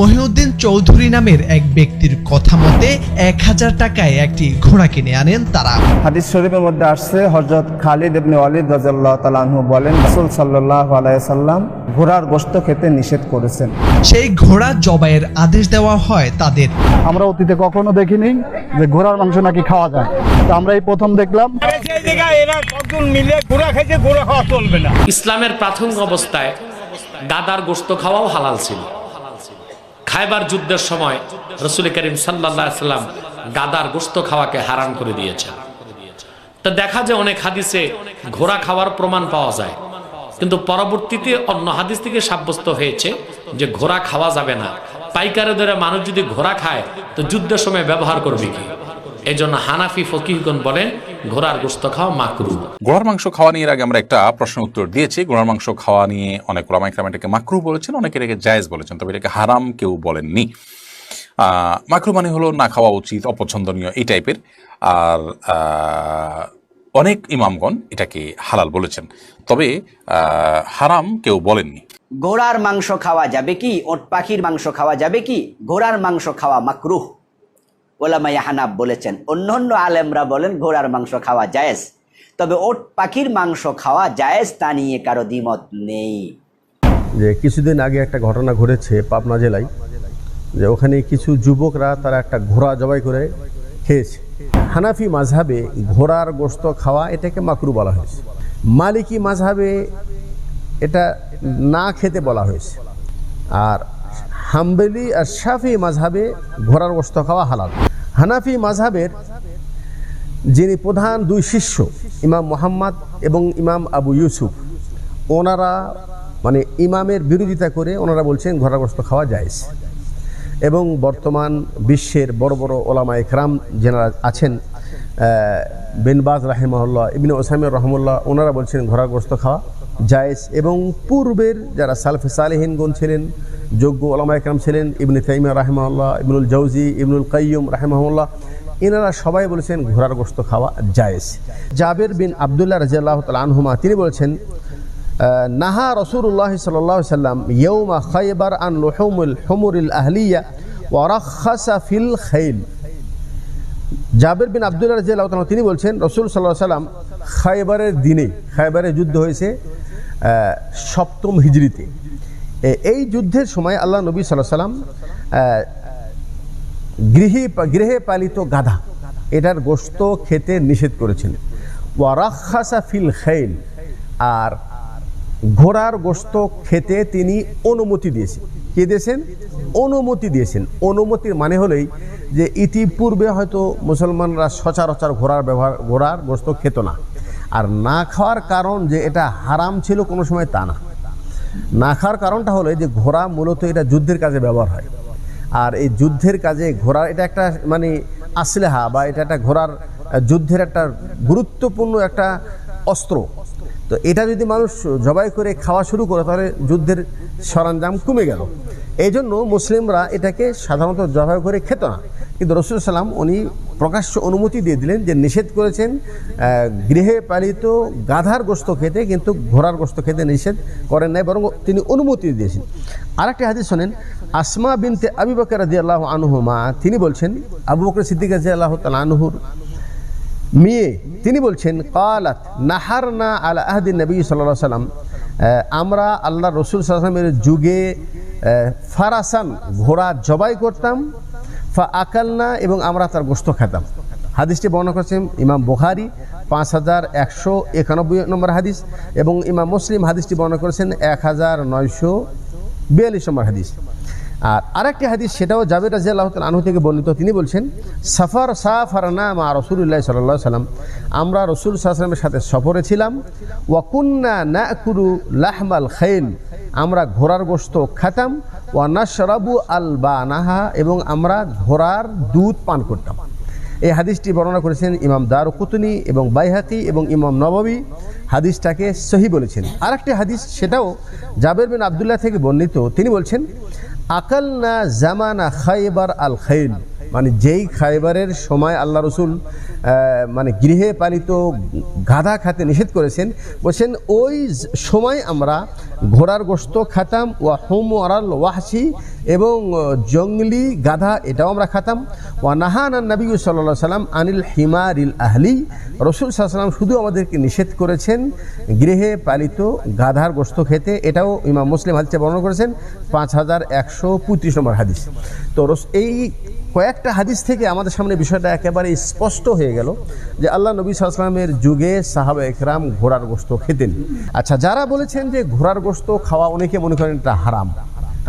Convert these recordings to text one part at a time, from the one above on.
মহিউদ্দিন চৌধুরী নামের এক ব্যক্তির কথা মতে এক হাজার টাকায় একটি ঘোড়া কিনে আনেন তারা। হাদিস শরীফের মধ্যে আসছে হজরত খালিদ ইবনে ওয়ালিদ রাদিয়াল্লাহু তাআলা আনহু বলেন রাসূল সাল্লাল্লাহু আলাইহি সাল্লাম ঘোড়ার গোশত খেতে নিষেধ করেছেন। সেই ঘোড়া জবাইয়ের আদেশ দেওয়া হয় তাদের। আমরা অতীতে কখনো দেখিনি যে ঘোড়ার মাংস নাকি খাওয়া যায়। তো আমরা এই প্রথম দেখলাম। এরা কতজন মিলে ঘোড়া খাইছে ঘোড়া খাওয়া চলবে না ইসলামের প্রাথমিক অবস্থায় দাদার গোস্ত খাওয়াও হালাল ছিল। খাইবার যুদ্ধের সময় রসুল করিম সাল্লা সাল্লাম গাদার গোস্ত খাওয়াকে হারাম করে দিয়েছেন। তা দেখা যায় অনেক হাদিসে ঘোড়া খাওয়ার প্রমাণ পাওয়া যায়। কিন্তু পরবর্তীতে অন্য হাদিস থেকে সাব্যস্ত হয়েছে যে ঘোড়া খাওয়া যাবে না। পাইকারে ধরে মানুষ যদি ঘোড়া খায়, তো যুদ্ধের সময় ব্যবহার করবে কি? এই জন্য হানাফি ফকিহগণ বলেন ঘোড়ার গোস্ত খাওয়া মাকরু ঘোড়ার মাংস খাওয়া নিয়ে এর আগে আমরা একটা প্রশ্ন উত্তর দিয়েছি। ঘোড়ার মাংস খাওয়া নিয়ে অনেক ওলামা ইকরাম এটাকে মাকরু বলেছেন অনেকে এটাকে জায়েজ বলেছেন তবে এটাকে হারাম কেউ বলেননি। মাকরু মানে হলো না খাওয়া উচিত অপছন্দনীয় এই টাইপের। আর অনেক ইমামগণ এটাকে হালাল বলেছেন তবে হারাম কেউ বলেননি। ঘোড়ার মাংস খাওয়া যাবে কি? ওট পাখির মাংস খাওয়া যাবে কি? ঘোড়ার মাংস খাওয়া মাকরুহ। ওলামাই হানাব বলেছেন। অন্য অন্য আলেমরা বলেন, ঘোড়ার মাংস খাওয়া জায়েজ। তবে ওট পাখির মাংস খাওয়া জায়েজ তা নিয়ে কারও দ্বিমত নেই। যে কিছুদিন আগে একটা ঘটনা ঘটেছে পাবনা জেলায়, যে ওখানে কিছু যুবকরা তারা একটা ঘোড়া জবাই করে খেয়েছে। হানাফি মাঝহাবে ঘোড়ার গোস্ত খাওয়া এটাকে মাকরু বলা হয়েছে। মালিকি মাঝহাবে এটা না খেতে বলা হয়েছে। আর হাম্বেলি আর শাফি মাঝহাবে ঘোড়ার গোস্ত খাওয়া হালাল। হানাফি মাঝহাবের যিনি প্রধান দুই শিষ্য, ইমাম মোহাম্মদ এবং ইমাম আবু ইউসুফ, ওনারা মানে ইমামের বিরোধিতা করে ওনারা বলছেন ঘোড়াগ্রস্ত খাওয়া যায় এবং বর্তমান বিশ্বের বড় বড় ওলামা ইকরাম যেনারা আছেন বিনবাজ রাহেমহল্লা ইবিন ওসামির রহমুল্লাহ ওনারা বলছেন ঘোড়াগ্রস্ত খাওয়া জায়েজ। এবং পূর্বের যারা সালফে সালেহিনগণ ছিলেন যোগ্য ওলামা ইকরাম ছিলেন ইবনে তাইমিয়া রাহেমহল্লা ইবনুল জৌজি ইবনুল কাইয়ুম রাহেমহল্লা এনারা সবাই বলেছেন ঘোড়ার গোস্ত খাওয়া জায়েজ। জাবের বিন আবদুল্লাহ রাজিয়াল্লাহ তাল আনহুমা, তিনি বলছেন নাহা রসুল্লাহ সাল্লাহ সাল্লাম ইয়ৌমা খাইবার আন লুহুমুল হুমুরিল আহলিয়া ফিল খাইল। জাবের বিন আবদুল্লাহ রাজিয়াল্লাহ তাআলা, তিনি বলছেন, রসুল সাল্লাহ সাল্লাম খাইবারের দিনে, খাইবারের যুদ্ধ হয়েছে সপ্তম হিজড়িতে। এই যুদ্ধের সময় আল্লাহ নবী সাল্লাহ সাল্লাম গৃহে গৃহে পালিত গাধা, এটার গোস্ত খেতে নিষেধ করেছেন ওয়ারাখাসা ফিল খেল আর ঘোড়ার গোস্ত খেতে তিনি অনুমতি দিয়েছেন। কে দিয়েছেন? অনুমতি দিয়েছেন। অনুমতির মানে হলেই যে ইতিপূর্বে হয়তো মুসলমানরা সচরাচর ঘোড়ার ব্যবহার, ঘোড়ার গোস্ত খেত না। আর না খাওয়ার কারণ যে এটা হারাম ছিল কোনো সময় তা না। না খাওয়ার কারণটা হলো যে ঘোড়া মূলত এটা যুদ্ধের কাজে ব্যবহার হয়। আর এই যুদ্ধের কাজে ঘোড়ার এটা একটা মানে আসলেহা বা এটা একটা ঘোড়ার যুদ্ধের একটা গুরুত্বপূর্ণ একটা অস্ত্র। তো এটা যদি মানুষ জবাই করে খাওয়া শুরু করে তাহলে যুদ্ধের সরঞ্জাম কমে গেল। এই জন্য মুসলিমরা এটাকে সাধারণত জবাই করে খেত না। কিন্তু রসুল সাল্লাম উনি প্রকাশ্য অনুমতি দিয়ে দিলেন যে নিষেধ করেছেন গৃহে পালিত গাধার গোস্ত খেতে কিন্তু ঘোড়ার গোস্ত খেতে নিষেধ করেন নাই, বরং তিনি অনুমতি দিয়েছেন। আরেকটি হাদিস শোনেন, আসমা বিনতে আবু বকর রাজি আল্লাহ আনহুমা, তিনি বলছেন, আবু বকর সিদ্দিক রাজি আল্লাহ তাল আনহুর মেয়ে, তিনি বলছেন, কালাত নাহার না আল আহদিন নবী সাল্লাহ সাল্লাম আমরা আল্লাহ রসুল সাল্লামের যুগে ফারাসান ঘোড়া জবাই করতাম ফা আকালনা এবং আমরা তার গোস্ত খেতাম হাদিসটি বর্ণনা করেছেন ইমাম বুখারি, পাঁচ হাজার একশো একানব্বই নম্বর হাদিস এবং ইমাম মুসলিম, হাদিসটি বর্ণনা করেছেন এক হাজার নয়শো বিয়াল্লিশ নম্বর হাদিস। আর আরেকটি হাদিস, সেটাও জাবের রাজি আল্লাহ আনহু থেকে বর্ণিত। তিনি বলছেন, সাফার সাফারানা মা রসুল্লাহ সাল্লাহ সাল্লাম আমরা রসুল সাল্লামের সাথে সফরে ছিলাম। ওয়াকুন্না না কুরু লাহমাল খেল আমরা ঘোড়ার গোস্ত খাতাম। ওয়া নাশরাবু আল বানাহা। এবং আমরা ঘোড়ার দুধ পান করতাম। এই হাদিসটি বর্ণনা করেছেন ইমাম দার কুতুনি এবং বাইহাকি এবং ইমাম নববী। হাদিসটাকে সহি বলেছেন। আরেকটি হাদিস, সেটাও জাবের বিন আবদুল্লাহ থেকে বর্ণিত। তিনি বলছেন আকাল না জামানা খাইবার আল খাইল মানে যেই খাইবারের সময় আল্লাহ রসুল মানে গৃহে পালিত গাধা খাতে নিষেধ করেছেন, বলছেন ওই সময় আমরা ঘোড়ার গোস্ত খাতাম, ওয়া হোম ওয়ারাল ওয়াহসি এবং জঙ্গলি গাধা এটাও আমরা খাতাম। ওয়া নাহান নবী সাল্লাহ সাল্লাম আনিল হিমারিল আহলি, রসুল সাল্লাম শুধু আমাদেরকে নিষেধ করেছেন গৃহে পালিত গাধার গোস্ত খেতে, এটাও ইমাম মুসলিম হাদিসে বর্ণনা করেছেন, পাঁচ হাজার একশো পঁয়ত্রিশ নম্বর হাদিস। তো এই কয়েকটা হাদিস থেকে আমাদের সামনে বিষয়টা একেবারে স্পষ্ট হয়ে গেল যে আল্লাহ নবী সাল্লামের যুগে সাহাবা একরাম ঘোড়ার গোস্ত খেতেন। আচ্ছা যারা বলেছেন যে ঘোড়ার গোস্ত খাওয়া অনেকে মনে করেন এটা হারাম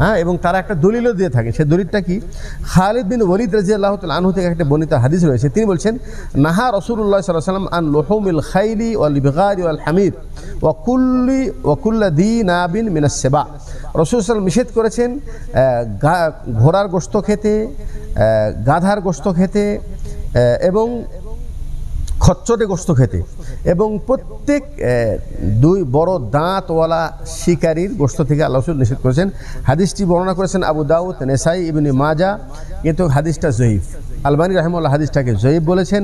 হ্যাঁ এবং তারা একটা দলিলও দিয়ে থাকে। সে দলিলটা কি? খালিদ বিন ওলিদ রাজি আল্লাহ আনহু থেকে একটা বর্ণিত হাদিস রয়েছে। তিনি বলছেন, নাহা রসুল্লাহ সাল্লাহ সাল্লাম আন লোহমিল খাইলি ওয়াল বিগারি ওয়াল হামিদ ওয়াকুল্লি ওয়াকুল্লা দি নাবিন মিনাস সেবা। রসুল সাল্লাম নিষেধ করেছেন ঘোড়ার গোস্ত খেতে গাধার গোস্ত খেতে এবং খচ্চটে গোস্ত খেতে। এবং প্রত্যেক দুই বড় দাঁতওয়ালা শিকারীর গোস্ত থেকে আল্লাহ নিষেধ করেছেন। হাদিসটি বর্ণনা করেছেন আবু দাউদ, নেসাই, ইবনি মাজা। কিন্তু হাদিসটা জয়ীফ। আলবানী রহমুল্লাহ হাদিসটাকে জয়ীফ বলেছেন।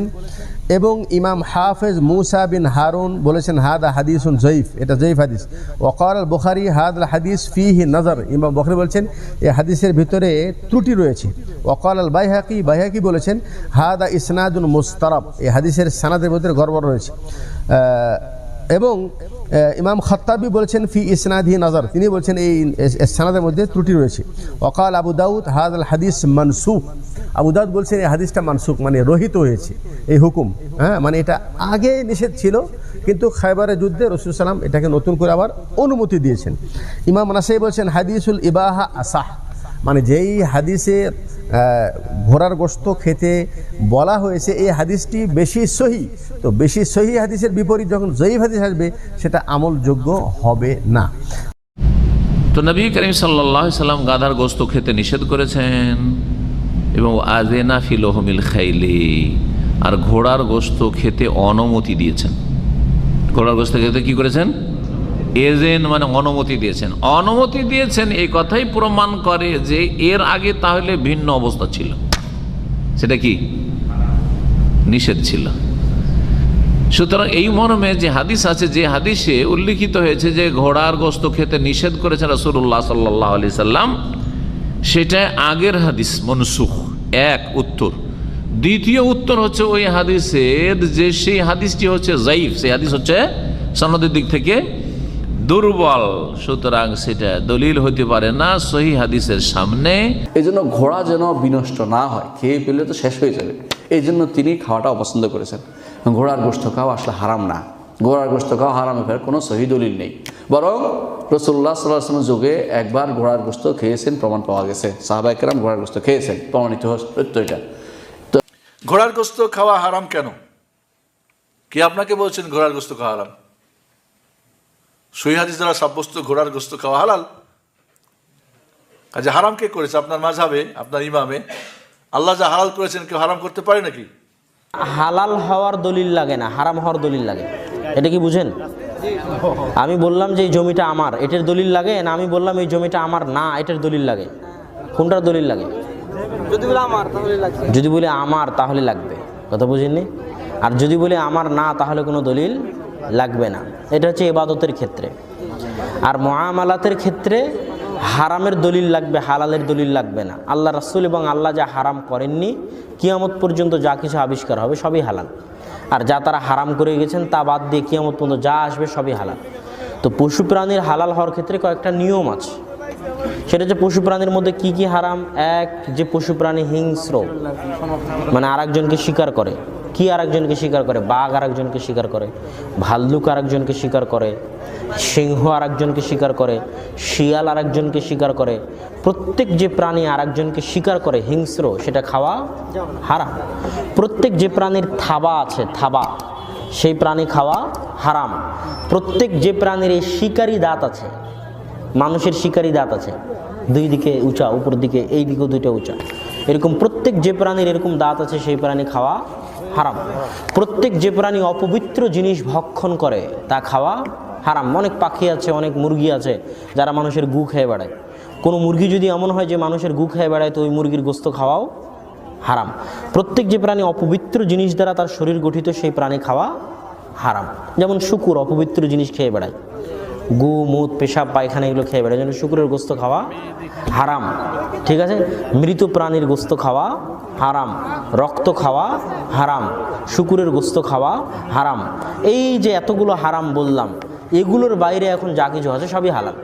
এবং ইমাম হাফেজ মুসা বিন হারুন বলেছেন, হাদা হাদিসুন জয়ীফ। এটা জয়ীফ হাদিস। ওকার আল বুখারি, হাদ আল হাদিস ফিহি নজর ইমাম বখরি বলছেন এই হাদিসের ভিতরে ত্রুটি রয়েছে। ওকাল আল বাইহাকি বাইহাকি বলেছেন, হাদা ইসনাদুন মুস্তারফ এই হাদিসের সানাদের ভিতরে গর্ব রয়েছে। এবং ইমাম খত্তাবি বলেছেন, ফি ইসনাদি নজর। তিনি বলছেন, এই সানাদের মধ্যে ত্রুটি রয়েছে। ওকাল আবু দাউদ হাদ আল হাদিস মানসুখ। আবু দাউদ বলছেন, এই হাদিসটা মানসুখ মানে রহিত হয়েছে, এই হুকুম। হ্যাঁ মানে এটা আগে নিষেধ ছিল, কিন্তু খাইবারের যুদ্ধে রসুল সালাম এটাকে নতুন করে আবার অনুমতি দিয়েছেন। ইমাম নাসাই বলছেন, হাদিসুল ইবাহা আসাহ। মানে যেই হাদিসে ঘোড়ার গোস্ত খেতে বলা হয়েছে, এই হাদিসটি বেশি সহি। তো বেশি সহি হাদিসের বিপরীত যখন জয়ীফ হাদিস আসবে, সেটা আমলযোগ্য হবে না। তো নবী করিম সাল্লাহ সাল্লাম গাধার গোস্ত খেতে নিষেধ করেছেন। এবং আজেনা ফিলোহমিল খাইলি, আর ঘোড়ার গোস্ত খেতে অনুমতি দিয়েছেন। ঘোড়ার গোস্ত খেতে কি করেছেন? এজেন মানে অনুমতি দিয়েছেন। অনুমতি দিয়েছেন, এই কথাই প্রমাণ করে যে এর আগে তাহলে ভিন্ন অবস্থা ছিল। সেটা কি? নিষেধ ছিল। সুতরাং এই মর্মে যে হাদিস আছে, যে হাদিসে উল্লিখিত হয়েছে যে ঘোড়ার গোস্ত খেতে নিষেধ করেছেন রসুল্লাহ সাল্লাহ আলি সাল্লাম, সেটা আগের হাদিস, মনসুখ। এক, উত্তর। দ্বিতীয় উত্তর হচ্ছে ওই হাদিসের যে সেই হাদিসটি হচ্ছে জাইফ সেই হাদিস হচ্ছে সনদের দিক থেকে দুর্বল সুতরাং সেটা দলিল হতে পারে না সহি হাদিসের সামনে। এই জন্য ঘোড়া যেন বিনষ্ট না হয় খেয়ে পেলে তো শেষ হয়ে যাবে। এই জন্য তিনি খাওয়াটা অপছন্দ করেছেন। ঘোড়ার গোস্ত খাওয়া আসলে হারাম না। ঘোড়ার গোস্ত খাওয়া হারাম ফেরার কোনো সহি দলিল নেই। বরং রসুল্লাহ সাল্লাহামের যুগে একবার ঘোড়ার গোস্ত খেয়েছেন প্রমাণ পাওয়া গেছে। সাহাবাইকেরাম ঘোড়ার গোস্ত খেয়েছেন। প্রমাণিত সত্য এটা। ঘোড়ার গোস্ত খাওয়া হারাম কেন? কে আপনাকে বলছেন ঘোড়ার গোস্ত খাওয়া হারাম? সহি হাদিস দ্বারা সাব্যস্ত ঘোড়ার গোস্ত খাওয়া হালাল। কাজে হারাম কে করেছে? আপনার মাঝাবে আপনার ইমামে। আল্লাহ যা হালাল করেছেন কেউ হারাম করতে পারে নাকি? হালাল হওয়ার দলিল লাগে না হারাম হওয়ার দলিল লাগে। এটা কি বুঝেন? আমি বললাম যে এই জমিটা আমার এটার দলিল লাগে না? আমি বললাম এই জমিটা আমার না এটার দলিল লাগে। কোনটার দলিল লাগে? যদি বলে আমার তাহলে লাগবে। যদি বলে আমার তাহলে লাগবে। কথা বুঝেননি? আর যদি বলে আমার না তাহলে কোনো দলিল লাগবে না। এটা হচ্ছে এবাদতের ক্ষেত্রে। আর মহামালাতের ক্ষেত্রে হারামের দলিল লাগবে, হালালের দলিল লাগবে না। আল্লাহ রাসুল এবং আল্লাহ যা হারাম করেননি, কিয়ামত পর্যন্ত যা কিছু আবিষ্কার হবে সবই হালাল। আর যা তারা হারাম করে গেছেন, তা বাদ দিয়ে কিয়ামত পর্যন্ত যা আসবে সবই হালাল। তো পশু প্রাণীর হালাল হওয়ার ক্ষেত্রে কয়েকটা নিয়ম আছে। সেটা হচ্ছে পশু প্রাণীর মধ্যে কি কি হারাম? এক, যে পশু প্রাণী হিংস্র মানে আরেকজনকে শিকার করে। কি আরেকজনকে শিকার করে? বাঘ আরেকজনকে শিকার করে। ভাল্লুক আরেকজনকে শিকার করে। সিংহ আরেকজনকে শিকার করে। শিয়াল আরেকজনকে শিকার করে। প্রত্যেক যে প্রাণী আরেকজনকে শিকার করে, হিংস্র, সেটা খাওয়া হারাম। প্রত্যেক যে প্রাণীর থাবা আছে, থাবা, সেই প্রাণী খাওয়া হারাম। প্রত্যেক যে প্রাণীর এই শিকারী দাঁত আছে, মানুষের শিকারী দাঁত আছে, দুই দিকে উঁচা, উপর দিকে, এই দিকেও দুইটা উঁচা। এরকম প্রত্যেক যে প্রাণীর এরকম দাঁত আছে, সেই প্রাণী খাওয়া হারাম। প্রত্যেক যে প্রাণী অপবিত্র জিনিস ভক্ষণ করে, তা খাওয়া হারাম। অনেক পাখি আছে, অনেক মুরগি আছে, যারা মানুষের গু খেয়ে বেড়ায়। কোনো মুরগি যদি এমন হয় যে মানুষের গু খেয়ে বেড়ায়, তো ওই মুরগির গোস্ত খাওয়াও হারাম। প্রত্যেক যে প্রাণী অপবিত্র জিনিস দ্বারা তার শরীর গঠিত, সেই প্রাণী খাওয়া হারাম। যেমন শুকুর, অপবিত্র জিনিস খেয়ে বেড়ায়। গু মুদ পেশাব, পায়খানা এগুলো খেয়ে বেড়ায়। জন্য শুকুরের গোস্ত খাওয়া হারাম, ঠিক আছে? মৃত প্রাণীর গোস্ত খাওয়া হারাম, রক্ত খাওয়া হারাম, শুকুরের গোস্ত খাওয়া হারাম। এই যে এতগুলো হারাম বললাম, এগুলোর বাইরে এখন যা কিছু আছে সবই হালাল।